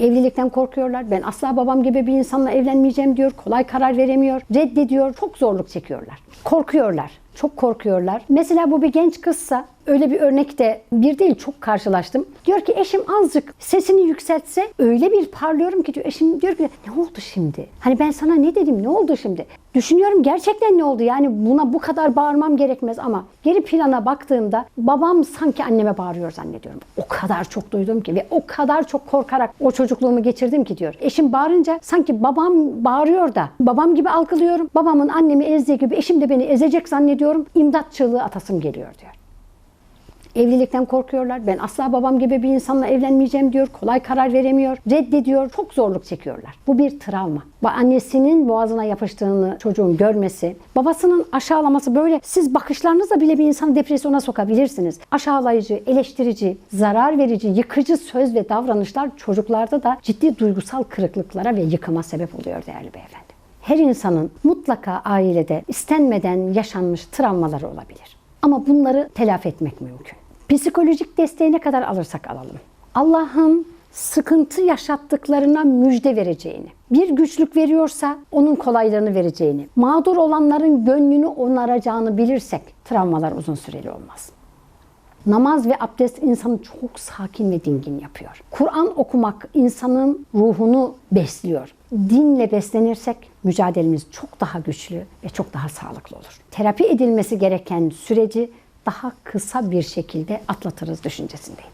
Evlilikten korkuyorlar. Ben asla babam gibi bir insanla evlenmeyeceğim diyor. Kolay karar veremiyor. Reddediyor. Çok zorluk çekiyorlar. Korkuyorlar. Çok korkuyorlar. Mesela bu bir genç kızsa öyle bir örnekte bir değil çok karşılaştım. Diyor ki eşim azıcık sesini yükseltse öyle bir parlıyorum ki diyor. Eşim diyor ki ne oldu şimdi? Hani ben sana ne dedim ne oldu şimdi? Düşünüyorum gerçekten ne oldu? Yani buna bu kadar bağırmam gerekmez ama geri plana baktığımda babam sanki anneme bağırıyor zannediyorum. O kadar çok duydum ki ve o kadar çok korkarak o çocukluğumu geçirdim ki diyor. Eşim bağırınca sanki babam bağırıyor da babam gibi algılıyorum. Babamın annemi ezdiği gibi eşim de beni ezecek zannediyorum. İmdat çığlığı atasım geliyor diyor. Evlilikten korkuyorlar. Ben asla babam gibi bir insanla evlenmeyeceğim diyor. Kolay karar veremiyor. Reddediyor. Çok zorluk çekiyorlar. Bu bir travma. Annesinin boğazına yapıştığını çocuğun görmesi, babasının aşağılaması böyle siz bakışlarınızla bile bir insanı depresyona sokabilirsiniz. Aşağılayıcı, eleştirici, zarar verici, yıkıcı söz ve davranışlar çocuklarda da ciddi duygusal kırıklıklara ve yıkıma sebep oluyor değerli beyefendi. Her insanın mutlaka ailede istenmeden yaşanmış travmaları olabilir. Ama bunları telafi etmek mümkün. Psikolojik desteği ne kadar alırsak alalım. Allah'ın sıkıntı yaşattıklarına müjde vereceğini, bir güçlük veriyorsa onun kolaylığını vereceğini, mağdur olanların gönlünü onaracağını bilirsek travmalar uzun süreli olmaz. Namaz ve abdest insanı çok sakin ve dingin yapıyor. Kur'an okumak insanın ruhunu besliyor. Dinle beslenirsek mücadelemiz çok daha güçlü ve çok daha sağlıklı olur. Terapi edilmesi gereken süreci daha kısa bir şekilde atlatırız düşüncesindeyim.